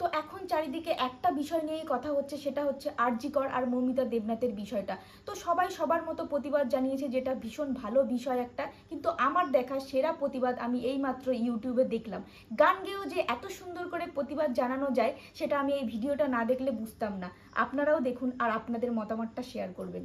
তো এখন চারিদিকে একটা বিষয় নিয়েই কথা হচ্ছে, সেটা হচ্ছে আরজিকর আর মৌমিতা দেবনাথের বিষয়টা। তো সবাই সবার মতো প্রতিবাদ জানিয়েছে যেটা ভীষণ ভালো বিষয় একটা, কিন্তু আমার দেখা সেরা প্রতিবাদ আমি এইমাত্র ইউটিউবে দেখলাম। গান গেয়েও যে এত সুন্দর করে প্রতিবাদ জানানো যায়, সেটা আমি এই ভিডিওটা না দেখলে বুঝতাম না। আপনারাও দেখুন আর আপনাদের মতামতটা শেয়ার করবেন।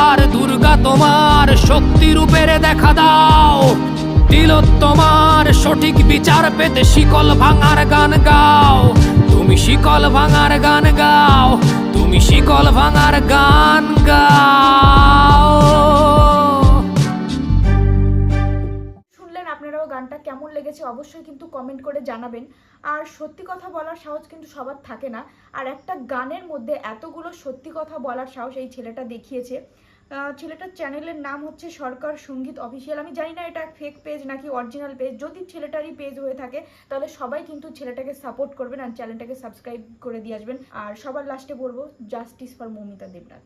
শক্তি রূপের দেখা দাও। তিলোত্তমার সঠিক বিচার পেতে শিকল ভাঙার গান গাও। তুমি শিকল ভাঙার গান গাও। তুমি শিকল ভাঙার গান গাও। শুনলেন আপনারাও গানটা কেমন লেগেছে অবশ্যই কিন্তু কমেন্ট করে জানাবেন। আর সত্যি কথা বলার সাহস কিন্তু সবার থাকে না। আর একটা গানের মধ্যে এতগুলো সত্যি কথা বলার সাহস এই ছেলেটা দেখিয়েছে। ছেলেটার চ্যানেলের নাম হচ্ছে সরকার সংগীত অফিসিয়াল। আমি জানি না এটা ফেক পেজ নাকি অরিজিনাল পেজ যদি ছেলেটারই পেজ হয়ে থাকে, তাহলে সবাই কিন্তু ছেলেটাকে সাপোর্ট করবেন আর চ্যানেলটাকে সাবস্ক্রাইব করে দিয়ে আসবেন। আর সবার লাস্টে বলব জাস্টিস ফর মৌমিতা দেবনাথ।